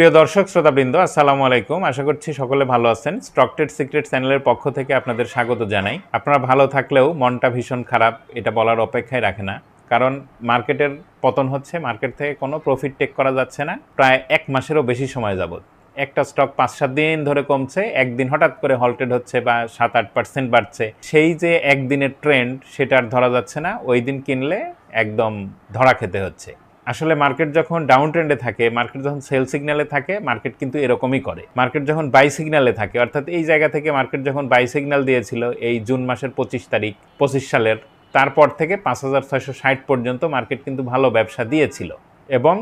প্রিয় দর্শক, শ্রোতাবৃন্দ, আসসালামু আলাইকুম। আশা করছি সকলে ভালো আছেন। স্টকটেড সিক্রেট চ্যানেলের পক্ষ থেকে আপনাদের স্বাগত জানাই। আপনারা ভালো থাকলেও মনটা ভীষণ খারাপ, এটা বলার অপেক্ষায় রাখে না। কারণ মার্কেটের পতন হচ্ছে, মার্কেট থেকে কোনো প্রফিট টেক করা যাচ্ছে না। প্রায় এক মাসেরও বেশি সময় যাবত একটা স্টক পাঁচ সাত দিন ধরে কমছে, একদিন হঠাৎ করে হল্টেড হচ্ছে বা সাত আট পার্সেন্ট বাড়ছে। সেই যে একদিনের ট্রেন্ড সেটা আর ধরা যাচ্ছে না। ওই দিন কিনলে একদম ধরা খেতে হচ্ছে। আসলে মার্কেট যখন ডাউন ট্রেন্ডে থাকে মার্কেট যখন সেল সিগন্যালে থাকে মার্কেট কিন্তু এরকমই করে। মার্কেট যখন বাই সিগন্যালে থাকে, অর্থাৎ এই জায়গা থেকে মার্কেট যখন বাই সিগন্যাল দিয়েছিল এই জুন মাসের পঁচিশ তারিখ, পঁচিশ সালের, তারপর থেকে পাঁচ হাজার ছয়শো ষাট পর্যন্ত মার্কেট কিন্তু ভালো ব্যবসা দিয়েছিল। এবং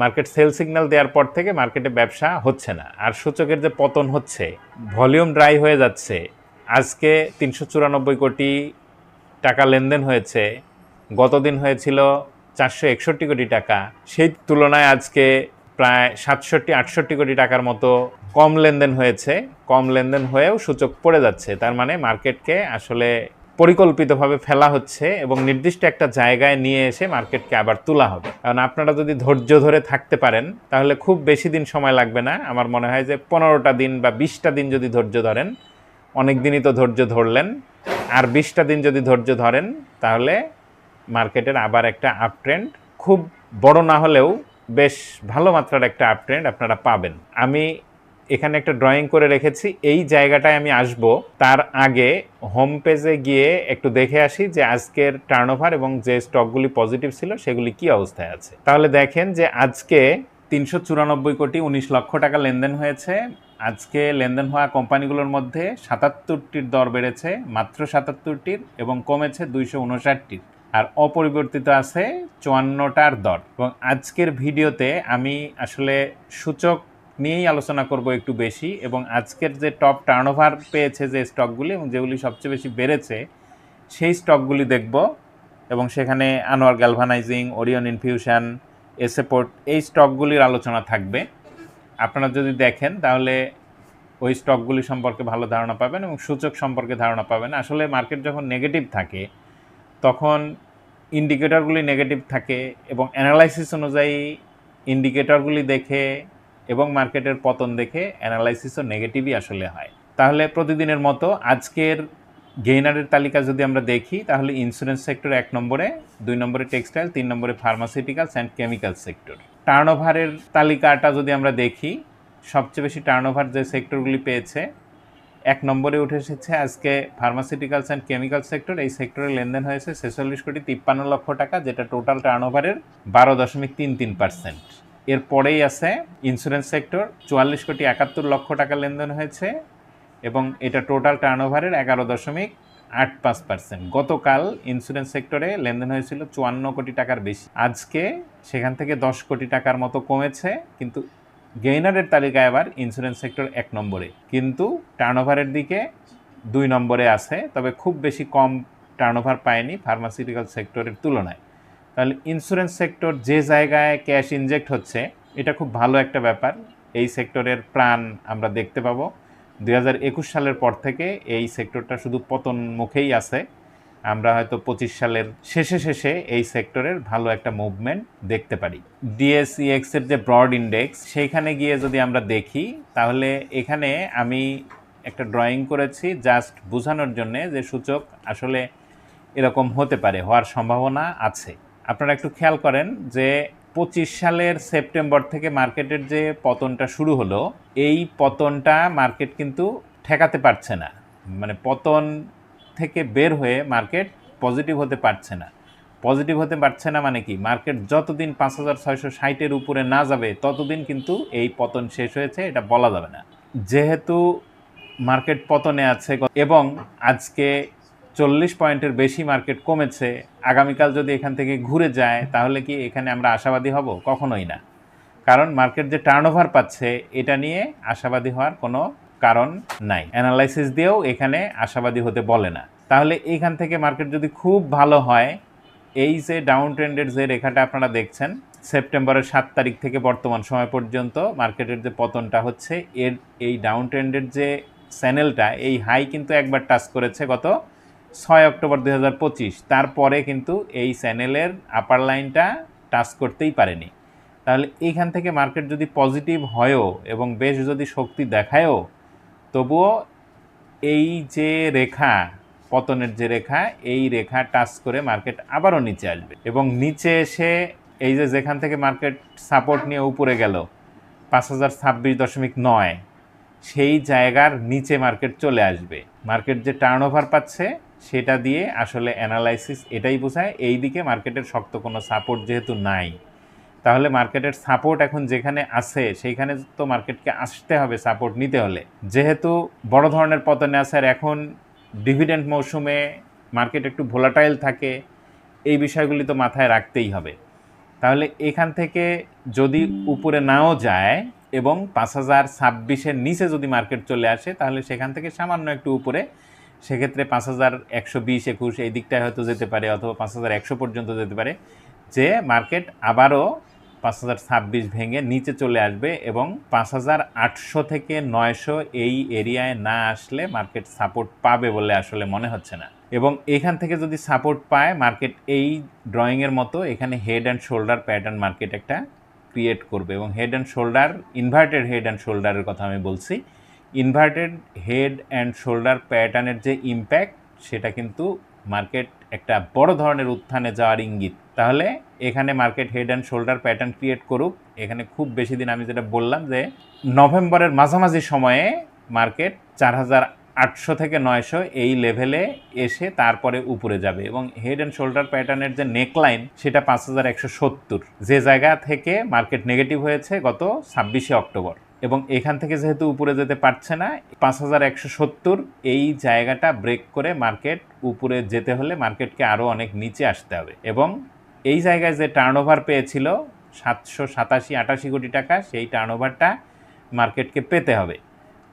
মার্কেট সেল সিগন্যাল দেওয়ার পর থেকে মার্কেটে ব্যবসা হচ্ছে না। আর সূচকের যে পতন হচ্ছে ভলিউম ড্রাই হয়ে যাচ্ছে, আজকে তিনশো চুরানব্বই কোটি টাকা লেনদেন হয়েছে, গতদিন হয়েছিল চারশো একষট্টি কোটি টাকা। সেই তুলনায় আজকে প্রায় সাতষট্টি, আটষট্টি কোটি টাকার মতো কম লেনদেন হয়েছে। কম লেনদেন হয়েও সূচক পড়ে যাচ্ছে। তার মানে মার্কেটকে আসলে পরিকল্পিতভাবে ফেলা হচ্ছে এবং নির্দিষ্ট একটা জায়গায় নিয়ে এসে মার্কেটকে আবার তোলা হবে। কারণ আপনারা যদি ধৈর্য ধরে থাকতে পারেন, তাহলে খুব বেশি দিন সময় লাগবে না। আমার মনে হয় যে পনেরোটা দিন বা বিশটা দিন যদি ধৈর্য ধরেন, অনেক দিনই তো ধৈর্য ধরলেন। আর বিশটা দিন যদি ধৈর্য ধরেন, তাহলে মার্কেটের আবার একটা আপ ট্রেন্ড খুব বড় না হলেও বেশ ভালো মাত্রার একটা আপ ট্রেন্ড আপনারা পাবেন। আমি এখানে একটা ড্রয়িং করে রেখেছি। এই জায়গাটায় আমি আসব। তার আগে হোম পেজে গিয়ে একটু দেখে আসি যে আজকের টার্নওভার এবং যে স্টকগুলি পজিটিভ ছিল, সেগুলি কি অবস্থায় আছে। তাহলে দেখেন যে আজকে তিনশো চুরানব্বই কোটি উনিশ লক্ষ টাকা লেনদেন হয়েছে। আজকে লেনদেন হওয়া কোম্পানিগুলোর মধ্যে সাতাত্তরটির দর বেড়েছে, মাত্র সাতাত্তরটির এবং কমেছে দুইশো উনষাটটির। আর অপরিবর্তিত আছে চুয়ান্নটার দর। এবং আজকের ভিডিওতে আমি আসলে সূচক নিয়েই আলোচনা করব একটু বেশি এবং আজকের যে টপ টার্নওভার পেয়েছে যে স্টকগুলি এবং যেগুলি সবচেয়ে বেশি বেড়েছে, সেই স্টকগুলি দেখব এবং সেখানে আনোয়ার গ্যালভানাইজিং ওরিয়ন ইনফিউশন এসেপোর্ট এই স্টকগুলির আলোচনা থাকবে। আপনারা যদি দেখেন তাহলে ওই স্টকগুলি সম্পর্কে ভালো ধারণা পাবেন এবং সূচক সম্পর্কে ধারণা পাবেন। আসলে মার্কেট যখন নেগেটিভ থাকে তখন ইন্ডিকেটরগুলি নেগেটিভ থাকে এবং অ্যানালাইসিস অনুযায়ী ইন্ডিকেটরগুলি দেখে এবং মার্কেটের পতন দেখে অ্যানালাইসিসও নেগেটিভই আসলে হয়। তাহলে প্রতিদিনের মতো আজকের গেইনারের তালিকা যদি আমরা দেখি, তাহলে ইন্স্যুরেন্স সেক্টর এক নম্বরে, দুই নম্বরে টেক্সটাইল তিন নম্বরে ফার্মাসিউটিক্যালস অ্যান্ড কেমিক্যাল সেক্টর টার্নওভারের তালিকাটা যদি আমরা দেখি, সবচেয়ে বেশি টার্নওভার যে সেক্টরগুলি পেয়েছে এক নম্বরে উঠে এসেছে আজকে ফার্মাসিউটিক্যালস অ্যান্ড কেমিক্যাল সেক্টর এই সেক্টরে লেনদেন হয়েছে ছেচল্লিশ কোটি তিপ্পান্ন লক্ষ টাকা, যেটা টোটাল টার্নওভারের বারো দশমিক তিন তিন পার্সেন্ট এরপরেই আছে ইন্স্যুরেন্স সেক্টর চুয়াল্লিশ কোটি একাত্তর লক্ষ টাকা লেনদেন হয়েছে এবং এটা টোটাল টার্নওভারের এগারো দশমিক আট পাঁচ পার্সেন্ট গতকাল ইন্স্যুরেন্স সেক্টরে লেনদেন হয়েছিল চুয়ান্ন কোটি টাকার বেশি। আজকে সেখান থেকে দশ কোটি টাকার মতো কমেছে, কিন্তু গেইনারের তালিকায় আবার ইন্স্যুরেন্স সেক্টর এক নম্বরে। কিন্তু টার্নওভারের দিকে দুই নম্বরে আছে, তবে খুব বেশি কম টার্নওভার পায়নি ফার্মাসিউটিক্যাল সেক্টরের তুলনায়। তাহলে ইন্স্যুরেন্স সেক্টর যে জায়গায় ক্যাশ ইনজেক্ট হচ্ছে, এটা খুব ভালো একটা ব্যাপার। এই সেক্টরের প্রাণ আমরা দেখতে পাবো। দু হাজার একুশ সালের পর থেকে এই সেক্টরটা শুধু পতন মুখেই আছে। আমরা হয়তো পঁচিশ সালের শেষে শেষে এই সেক্টরের ভালো একটা মুভমেন্ট দেখতে পারি। ডিএসইএক্স এর যে ব্রড ইন্ডেক্স সেইখানে গিয়ে যদি আমরা দেখি, তাহলে এখানে আমি একটা ড্রয়িং করেছি জাস্ট বোঝানোর জন্যে যে সূচক আসলে এরকম হতে পারে, হওয়ার সম্ভাবনা আছে। আপনারা একটু খেয়াল করেন যে পঁচিশ সালের সেপ্টেম্বর থেকে মার্কেটের যে পতনটা শুরু হলো, এই পতনটা মার্কেট কিন্তু ঠেকাতে পারছে না। মানে পতন থেকে বের হয়ে মার্কেট পজিটিভ হতে পারছে না। পজিটিভ হতে পারছে না মানে কি? মার্কেট যতদিন পাঁচ হাজার ছয়শো ষাটের উপরে না যাবে, ততদিন কিন্তু এই পতন শেষ হয়েছে, এটা বলা যাবে না। যেহেতু মার্কেট পতনে আছে এবং আজকে চল্লিশ পয়েন্টের বেশি মার্কেট কমেছে, আগামীকাল যদি এখান থেকে ঘুরে যায়, তাহলে কি এখানে আমরা আশাবাদী হব? কখনোই না। কারণ মার্কেট যে টার্নওভার পাচ্ছে, এটা নিয়ে আশাবাদী হওয়ার কোনো কারণ নাই। অ্যানালাইসিস দিয়েও এখানে আশাবাদী হতে বলে না। তাহলে এইখান থেকে মার্কেট যদি খুব ভালো হয়, এই যে ডাউন ট্রেন্ডের যে রেখাটা আপনারা দেখছেন সেপ্টেম্বরের সাত তারিখ থেকে বর্তমান সময় পর্যন্ত মার্কেটের যে পতনটা হচ্ছে, এর এই ডাউন ট্রেন্ডের যে চ্যানেলটা এই হাই কিন্তু একবার টাচ করেছে গত ছয় অক্টোবর দুই হাজার পঁচিশ। তারপরে কিন্তু এই চ্যানেলের আপার লাইনটা টাচ করতেই পারেনি। তাহলে এইখান থেকে মার্কেট যদি পজিটিভ হয়ও এবং বেশ যদি শক্তি দেখায়ও তবুও এই যে রেখা, পতনের যে রেখা, এই রেখা টাচ করে মার্কেট আবারও নিচে আসবে। এবং নিচে এসে এই যে যেখান থেকে মার্কেট সাপোর্ট নিয়ে উপরে গেল, পাঁচ হাজার ছাব্বিশ দশমিক নয়, সেই জায়গার নিচে মার্কেট চলে আসবে। মার্কেট যে টার্ন ওভার পাচ্ছে, সেটা দিয়ে আসলে অ্যানালাইসিস এটাই বোঝায় এই দিকে মার্কেটের শক্ত কোনো সাপোর্ট যেহেতু নাই। তাহলে মার্কেটের সাপোর্ট এখন যেখানে আছে, সেইখানে তো মার্কেটকে আসতে হবে সাপোর্ট নিতে হলে। যেহেতু বড় ধরনের পতনে আছে আর এখন ডিভিডেন্ড মৌসুমে মার্কেট একটু ভোলাটাইল থাকে, এই বিষয়গুলি তো মাথায় রাখতেই হবে। তাহলে এখান থেকে যদি উপরে নাও যায় এবং পাঁচ হাজার ছাব্বিশের নিচে যদি মার্কেট চলে আসে, তাহলে সেখান থেকে সামান্য একটু উপরে, সেক্ষেত্রে পাঁচ হাজার একশো বিশ একুশ এই দিকটায় হয়তো যেতে পারে অথবা পাঁচ হাজার একশো পর্যন্ত যেতে পারে, যে মার্কেট আবারও পাঁচ হাজার ছাব্বিশ ভেঙে নিচে চলে আসবে এবং পাঁচ হাজার আটশো থেকে নয়শো এই এরিয়ায় না আসলে মার্কেট সাপোর্ট পাবে বলে আসলে মনে হচ্ছে না। এবং এখান থেকে যদি সাপোর্ট পায়, মার্কেট এই ড্রয়িংয়ের মতো এখানে head and shoulder pattern market একটা ক্রিয়েট করবে এবং head and shoulder inverted head and শোল্ডারের কথা আমি বলছি। ইনভার্টেড হেড অ্যান্ড শোল্ডার প্যাটার্নের যে ইম্প্যাক্ট সেটা কিন্তু মার্কেট একটা বড় ধরনের উত্থানে যাওয়ার ইঙ্গিত। তাহলে এখানে market head and shoulder pattern create করুক। এখানে খুব বেশি দিন আমি যেটা বললাম যে, নভেম্বরের মাঝামাঝি সময়ে মার্কেট চার হাজার আটশো থেকে নয়শো এই লেভেলে এসে তারপরে উপরে যাবে এবং হেড অ্যান্ড শোল্ডার প্যাটার্নের যে নেকলাইন সেটা পাঁচ হাজার একশো সত্তর। যে জায়গা থেকে মার্কেট নেগেটিভ হয়েছে গত ছাব্বিশে অক্টোবর। এবং এখান থেকে যেহেতু উপরে যেতে পারছে না, পাঁচ হাজার একশো সত্তর এই জায়গাটা ব্রেক করে মার্কেট উপরে যেতে হলে মার্কেটকে আরও অনেক নিচে আসতে হবে। এবং এই জায়গায় যে টার্ন ওভার পেয়েছিল, সাতশো সাতাশি, আটাশি কোটি টাকা, সেই টার্ন ওভারটা মার্কেটকে পেতে হবে।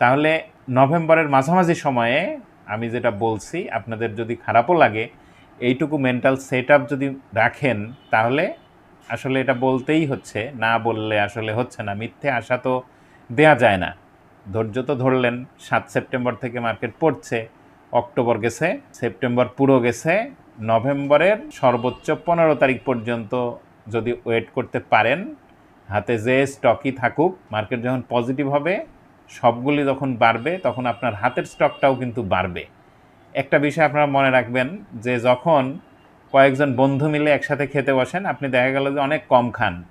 তাহলে নভেম্বরের মাঝামাঝি সময়ে আমি যেটা বলছি, আপনাদের যদি খারাপও লাগে, এইটুকু মেন্টাল সেট যদি রাখেন, তাহলে আসলে এটা বলতেই হচ্ছে, না বললে আসলে হচ্ছে না। মিথ্যে আশা তো দেয়া যায় না। ধৈর্য তো ধরলেন, সাত সেপ্টেম্বর থেকে মার্কেট পড়ছে, অক্টোবর গেছে, সেপ্টেম্বর পুরো গেছে নভেম্বরের সর্বোচ্চ পনেরো তারিখ পর্যন্ত যদি ওয়েট করতে পারেন, হাতে যে স্টকই থাকুক, মার্কেট যখন পজিটিভ হবে, সবগুলি যখন বাড়বে, তখন আপনার হাতের স্টকটাও কিন্তু বাড়বে। একটা বিষয় আপনারা মনে রাখবেন যে যখন কয়েকজন বন্ধু মিলে একসাথে খেতে বসেন, আপনি দেখা গেল যে অনেক কম খান।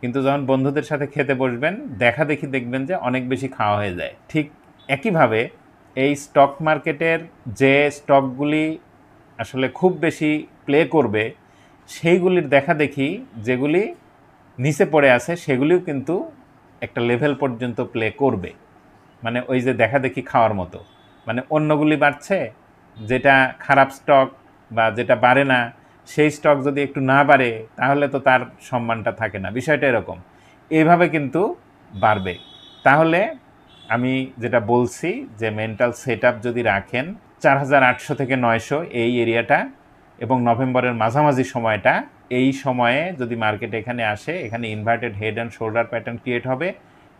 কিন্তু যখন বন্ধুদের সাথে খেতে বসবেন, দেখা দেখি দেখবেন যে অনেক বেশি খাওয়া হয়ে যায়। ঠিক একইভাবে এই স্টক মার্কেটের যে স্টকগুলি আসলে খুব বেশি প্লে করবে, সেইগুলির দেখা দেখি যেগুলি নিচে পড়ে আছে সেগুলিও কিন্তু একটা লেভেল পর্যন্ত প্লে করবে। মানে ওই যে দেখা দেখি খাওয়ার মতো। মানে অন্যগুলি বাড়ছে, যেটা খারাপ স্টক বা যেটা বাড়ে না, সেই স্টক যদি একটু না বাড়ে, তাহলে তো তার সম্মানটা থাকে না। বিষয়টা এরকম। এইভাবে কিন্তু বাড়বে। তাহলে আমি যেটা বলছি যে মেন্টাল সেট যদি রাখেন চার হাজার আটশো থেকে নয়শো এই এরিয়াটা এবং নভেম্বরের মাঝামাঝি সময়টা, এই সময়ে যদি মার্কেট এখানে আসে, এখানে inverted head and shoulder pattern create হবে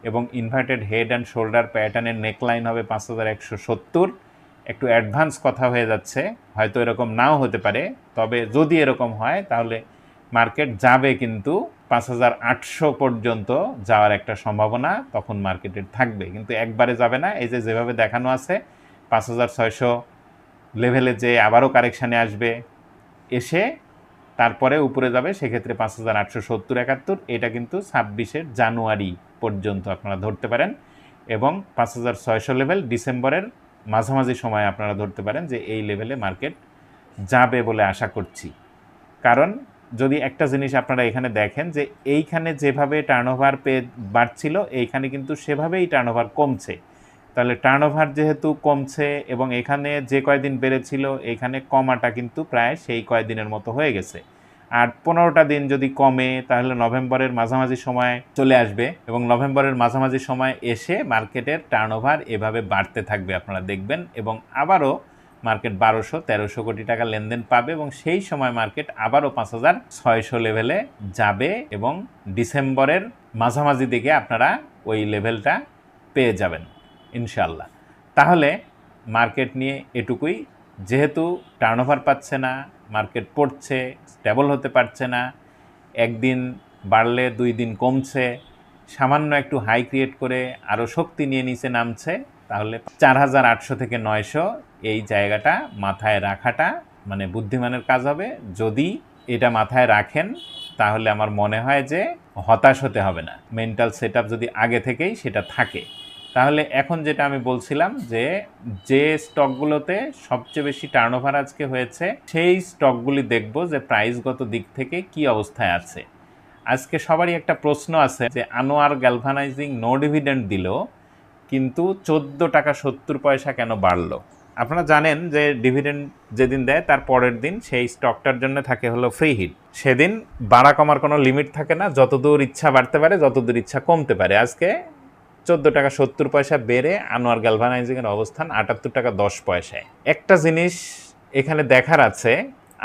এবং ইনভার্টেড হেড অ্যান্ড শোল্ডার প্যাটার্নের নেকলাইন হবে পাঁচ হাজার একশো সত্তর। একটু অ্যাডভান্স কথা হয়ে যাচ্ছে, হয়তো এরকম নাও হতে পারে, তবে যদি এরকম হয়, তাহলে মার্কেট যাবে কিন্তু পাঁচ হাজার আটশো পর্যন্ত যাওয়ার একটা সম্ভাবনা তখন মার্কেটের থাকবে। কিন্তু একবারে যাবে না, এই যে যেভাবে দেখানো আছে পাঁচ হাজার ছয়শো লেভেলে যে আবারও কারেকশানে আসবে, এসে তারপরে উপরে যাবে, সেক্ষেত্রে পাঁচ হাজার আটশো সত্তর একাত্তর। এটা কিন্তু ছাব্বিশের জানুয়ারি পর্যন্ত আপনারা ধরতে পারেন এবং পাঁচ হাজার ছয়শো লেভেল ডিসেম্বরের মাঝামাঝি সময় আপনারা ধরতে পারেন যে এই লেভেলে মার্কেট যাবে বলে আশা করছি। কারণ যদি একটা জিনিস আপনারা এখানে দেখেন যে এইখানে যেভাবে টার্নওভার পে বাড়ছিল, এইখানে কিন্তু সেভাবেই টার্নওভার কমছে। তাহলে টার্নওভার যেহেতু কমছে এবং এখানে যে কয়দিন বেড়েছিল, এখানে কমাটা কিন্তু প্রায় সেই কয়দিনের মতো হয়ে গেছে। আর পনেরোটা দিন যদি কমে, তাহলে নভেম্বরের মাঝামাঝি সময় চলে আসবে এবং নভেম্বরের মাঝামাঝি সময় এসে মার্কেটের টার্নওভার এভাবে বাড়তে থাকবে আপনারা দেখবেন এবং আবারও মার্কেট বারোশো, তেরোশো কোটি টাকা লেনদেন পাবে এবং সেই সময় মার্কেট আবারও পাঁচ হাজার ছয়শো লেভেলে যাবে এবং ডিসেম্বরের মাঝামাঝি দিকে আপনারা ওই লেভেলটা পেয়ে যাবেন। ইনশাল্লাহ তাহলে মার্কেট নিয়ে এটুকুই। যেহেতু টার্নওভার পাচ্ছে না মার্কেট পড়ছে স্টেবল হতে পারছে না, একদিন বাড়লে দুই দিন কমছে, সামান্য একটু হাই ক্রিয়েট করে আরও শক্তি নিয়ে নিচে নামছে, তাহলে চার হাজার আটশো থেকে নয়শো এই জায়গাটা মাথায় রাখাটা মানে বুদ্ধিমানের কাজ হবে। যদি এটা মাথায় রাখেন, তাহলে আমার মনে হয় যে হতাশ হতে হবে না। মেন্টাল সেট যদি আগে থেকেই সেটা থাকে। তাহলে এখন যেটা আমি বলছিলাম যে যে স্টকগুলোতে সবচেয়ে বেশি টার্নওভার আজকে হয়েছে, সেই স্টকগুলি দেখব যে প্রাইসগত দিক থেকে কি অবস্থায় আছে। আজকে সবারই একটা প্রশ্ন আছে যে, আনোয়ার গ্যালভানাইজিং নো ডিভিডেন্ড দিল, কিন্তু চোদ্দ টাকা সত্তর পয়সা কেন বাড়লো? আপনারা জানেন যে ডিভিডেন্ড যেদিন দেয়, তার পরের দিন সেই স্টকটার জন্য থাকে হলো ফ্রি হিট সেদিন বাড়া কমার কোনো লিমিট থাকে না, যতদূর ইচ্ছা বাড়তে পারে, যতদূর ইচ্ছা কমতে পারে। আজকে চোদ্দ টাকা সত্তর পয়সা বেড়ে আনোয়ার গ্যালভানাইজিংয়ের অবস্থান আটাত্তর টাকা দশ পয়সায়। একটা জিনিস এখানে দেখার আছে,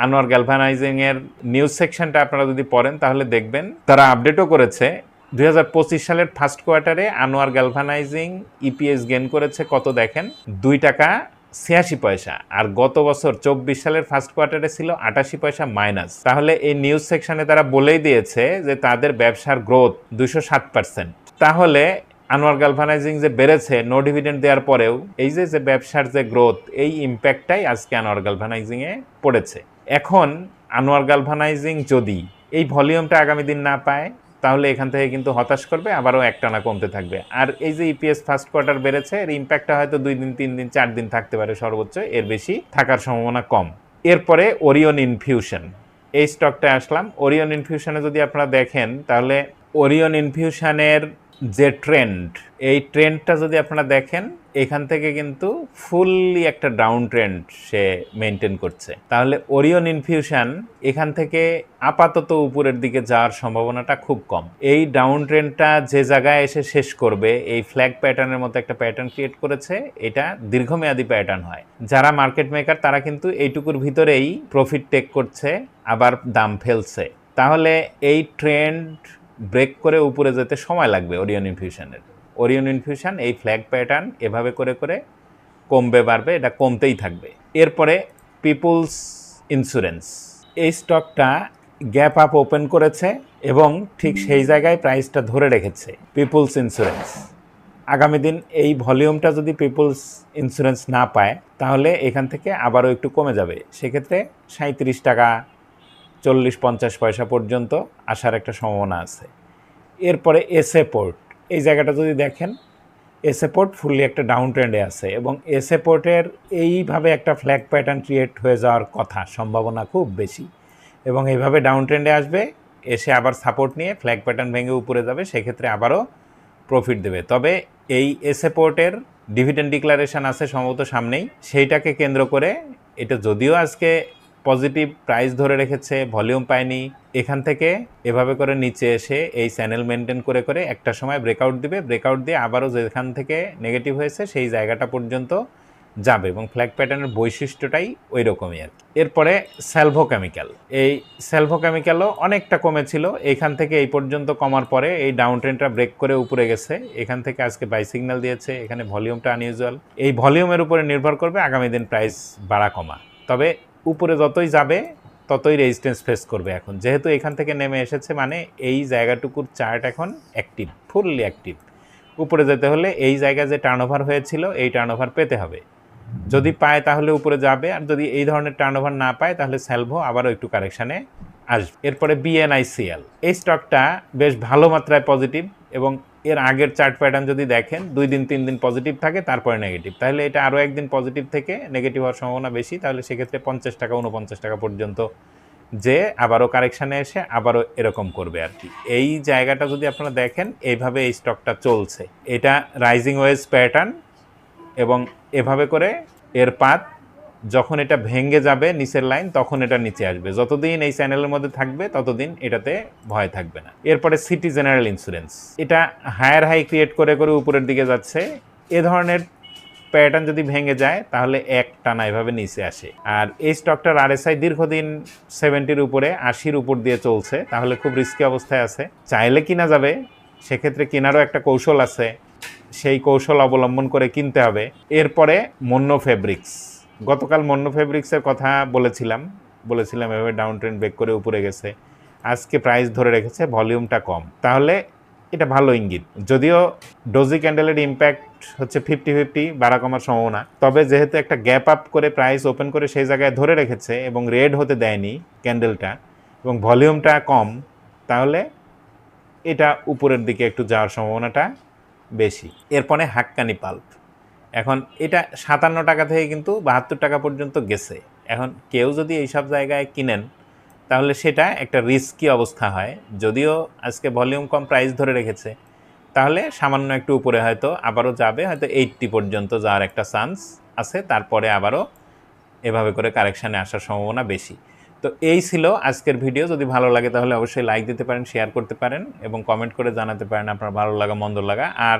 আনোয়ার গ্যালভানাইজিংয়ের নিউজ সেকশনটা আপনারা যদি পড়েন তাহলে দেখবেন, তারা আপডেটও করেছে দু হাজার পঁচিশ সালের ফার্স্ট কোয়ার্টারে আনোয়ার গ্যালভানাইজিং ইপিএস গেন করেছে কত দেখেন? দুই টাকা ছিয়াশি পয়সা। আর গত বছর চব্বিশ সালের ফার্স্ট কোয়ার্টারে ছিল আটাশি পয়সা মাইনাস তাহলে এই নিউজ সেকশনে তারা বলেই দিয়েছে যে তাদের ব্যবসার গ্রোথ দুশো সাত পার্সেন্ট তাহলে আনোয়ার গালভানাইজিং যে বেড়েছে নো ডিভিডেন্ড দেওয়ার পরেও এই যে যে ব্যবসার যে গ্রোথ এই ইম্প্যাক্টটাই আজকে আনোয়ার গালভানাইজিংয়ে পড়েছে। এখন আনোয়ার গালভানাইজিং যদি এই ভলিউমটা আগামী দিন না পায়, তাহলে এখান থেকে কিন্তু হতাশ করবে, আবারও একটানা কমতে থাকবে। আর এই যে ইপিএস ফার্স্ট কোয়ার্টার বেড়েছে, এর ইম্প্যাক্টটা হয়তো দুই দিন, তিন দিন, চার দিন থাকতে পারে সর্বোচ্চ, এর বেশি থাকার সম্ভাবনা কম। এরপরে ওরিয়ন ইনফিউশন এই স্টকটা আসলাম। ওরিয়ন ইনফিউশনে যদি আপনারা দেখেন, তাহলে ওরিয়ন ইনফিউশনের যে ট্রেন্ড এই ট্রেন্ডটা যদি আপনারা দেখেন, এখান থেকে কিন্তু ফুললি একটা ডাউন ট্রেন্ড সে মেনটেন করছে। তাহলে ওরিয়ন ইনফিউশন এখান থেকে আপাতত উপরের দিকে যাওয়ার সম্ভাবনাটা খুব কম। এই ডাউন ট্রেন্ডটা যে জায়গায় এসে শেষ করবে, এই ফ্ল্যাগ প্যাটার্নের মতো একটা প্যাটার্ন ক্রিয়েট করেছে, এটা দীর্ঘমেয়াদী প্যাটার্ন হয়। যারা মার্কেট মেকার তারা কিন্তু এইটুকুর ভিতরেই প্রফিট টেক করছে, আবার দাম ফেলছে। তাহলে এই ট্রেন্ড ব্রেক করে উপরে যেতে সময় লাগবে ওরিয়ন ইনফিউশনের। ওরিয়ন ইনফিউশন এই ফ্ল্যাগ প্যাটার্ন এভাবে করে করে কমবে, বাড়বে, এটা কমতেই থাকবে। এরপরে পিপুলস ইন্স্যুরেন্স। এই স্টকটা গ্যাপ আপ ওপেন করেছে এবং ঠিক সেই জায়গায় প্রাইসটা ধরে রেখেছে পিপুলস ইন্স্যুরেন্স। আগামী দিন এই ভলিউমটা যদি পিপুলস ইন্স্যুরেন্স না পায়, তাহলে এখান থেকে আবারও একটু কমে যাবে। সেক্ষেত্রে সাঁত্রিশ টাকা চল্লিশ পঞ্চাশ পয়সা পর্যন্ত আসার একটা সম্ভাবনা আছে। এরপরে এসএ পোর্ট, এই জায়গাটা যদি দেখেন, এসএ পোর্ট ফুললি একটা ডাউন ট্রেন্ডে আছে এবং এসএ পোর্টের এইভাবে একটা ফ্ল্যাগ প্যাটার্ন ক্রিয়েট হয়ে যাওয়ার কথা, সম্ভাবনা খুব বেশি। এবং এইভাবে ডাউন ট্রেন্ডে আসবে, এসে আবার সাপোর্ট নিয়ে ফ্ল্যাগ প্যাটার্ন ভেঙে উপরে যাবে, সেক্ষেত্রে আবারও প্রফিট দেবে। তবে এই এসএ পোর্টের ডিভিডেন্ড ডিক্লারেশন আছে সম্ভবত সামনেই, সেইটাকে কেন্দ্র করে, এটা যদিও আজকে পজিটিভ প্রাইস ধরে রেখেছে ভলিউম পায়নি, এখান থেকে এভাবে করে নিচে এসে এই চ্যানেল মেনটেন করে করে একটা সময় ব্রেকআউট দিবে ব্রেকআউট দিয়ে আবারও যেখান থেকে নেগেটিভ হয়েছে সেই জায়গাটা পর্যন্ত যাবে এবং ফ্ল্যাগ প্যাটার্নের বৈশিষ্ট্যটাই ওই রকমই আর এরপরে স্যালভো কেমিক্যাল এই স্যালভো কেমিক্যালও অনেকটা কমেছিল, এখান থেকে এই পর্যন্ত কমার পরে এই ডাউন ট্রেনটা ব্রেক করে উপরে গেছে, এখান থেকে আজকে বাই সিগন্যাল দিয়েছে, এখানে ভলিউমটা আনইউজুয়াল এই ভলিউমের উপরে নির্ভর করবে আগামী দিন প্রাইস বাড়া কমা। তবে উপরে যতই যাবে, ততই রেজিস্ট্যান্স ফেস করবে এখন। যেহেতু এখান থেকে নেমে এসেছে মানে এই জায়গাটুকুর চার্ট এখন অ্যাক্টিভ ফুললি অ্যাক্টিভ উপরে যেতে হলে এই জায়গায় যে টার্নওভার হয়েছিল, এই টার্নওভার পেতে হবে। যদি পায় তাহলে উপরে যাবে, আর যদি এই ধরনের টার্নওভার না পায়, তাহলে স্যালভো আবারও একটু কারেকশানে আসবে। এরপরে বিএনআইসিএল এই স্টকটা বেশ ভালো মাত্রায় পজিটিভ এবং এর আগের চার্ট প্যাটার্ন যদি দেখেন, দুই দিন, তিন দিন পজিটিভ থাকে, তারপরে নেগেটিভ তাহলে এটা আরও একদিন পজিটিভ থেকে নেগেটিভ হওয়ার সম্ভাবনা বেশি, তাহলে সেক্ষেত্রে পঞ্চাশ টাকা উনপঞ্চাশ টাকা পর্যন্ত যে আবারও কারেকশানে এসে আবারও এরকম করবে আর কি। এই জায়গাটা যদি আপনারা দেখেন, এইভাবে এই স্টকটা চলছে। এটা রাইজিং ওয়েজ প্যাটার্ন এবং এভাবে করে এর পাত যখন এটা ভেঙে যাবে নিচের লাইন, তখন এটা নিচে আসবে। যতদিন এই চ্যানেলের মধ্যে থাকবে, ততদিন এটাতে ভয় থাকবে না। এরপরে সিটি জেনারেল ইন্স্যুরেন্স। এটা হায়ার হাই ক্রিয়েট করে করে উপরের দিকে যাচ্ছে। এ ধরনের প্যাটার্ন যদি ভেঙে যায়, তাহলে এক টানা এভাবে নিচে আসে। আর এই স্টকটার আর আরএসআই দীর্ঘদিন সেভেন্টির উপরে, আশির উপর দিয়ে চলছে, তাহলে খুব রিস্কি অবস্থায় আছে। চাইলে কিনা যাবে, সেক্ষেত্রে কেনারও একটা কৌশল আছে। সেই কৌশল অবলম্বন করে কিনতে হবে। এরপরে মন্য ফেব্রিক্স গতকাল মন্য ফেব্রিক্সের কথা বলেছিলাম বলেছিলাম এভাবে ডাউন ট্রেন্ড ব্রেক করে উপরে গেছে। আজকে প্রাইস ধরে রেখেছে ভলিউমটা কম। তাহলে এটা ভালো ইঙ্গিত। যদিও ডোজি ক্যান্ডেলের ইম্প্যাক্ট হচ্ছে ফিফটি ফিফটি বাড়া কমার সম্ভাবনা। তবে যেহেতু একটা গ্যাপ আপ করে প্রাইস ওপেন করে সেই জায়গায় ধরে রেখেছে এবং রেড হতে দেয়নি ক্যান্ডেলটা এবং ভলিউমটা কম, তাহলে এটা উপরের দিকে একটু যাওয়ার সম্ভাবনাটা বেশি। এরপরে হাক্কানি পাল্প এখন এটা সাতান্ন টাকা থেকে কিন্তু বাহাত্তর টাকা পর্যন্ত গেছে। এখন কেউ যদি এইসব জায়গায় কিনেন, তাহলে সেটা একটা রিস্কি অবস্থা হয়। যদিও আজকে ভলিউম কম প্রাইস ধরে রেখেছে, তাহলে সামান্য একটু উপরে হয়তো আবারও যাবে, হয়তো এইটটি পর্যন্ত যাওয়ার একটা চান্স আছে। তারপরে আবারও এভাবে করে কারেকশানে আসার সম্ভাবনা বেশি। তো এই ছিল আজকের ভিডিও যদি ভালো লাগে তাহলে অবশ্যই লাইক দিতে পারেন শেয়ার করতে পারেন এবং কমেন্ট করে জানাতে পারেন আপনার ভালো লাগা, মন্দ লাগা। আর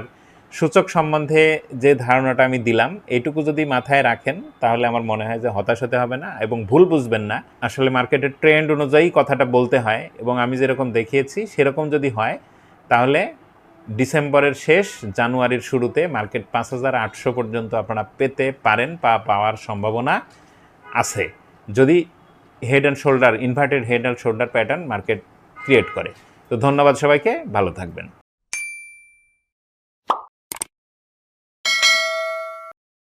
সূচক সম্বন্ধে যে ধারণাটা আমি দিলাম এইটুকু যদি মাথায় রাখেন, তাহলে আমার মনে হয় যে হতাশ হতে হবে না এবং ভুল বুঝবেন না। আসলে মার্কেটের ট্রেন্ড অনুযায়ী কথাটা বলতে হয় এবং আমি যেরকম দেখিয়েছি, সেরকম যদি হয়, তাহলে ডিসেম্বরের শেষ, জানুয়ারির শুরুতে মার্কেট পাঁচ হাজার আটশো পর্যন্ত আপনারা পেতে পারেন বা পাওয়ার সম্ভাবনা আছে। যদি head and shoulder inverted head and shoulder pattern market create করে। তো ধন্যবাদ সবাইকে, ভালো থাকবেন।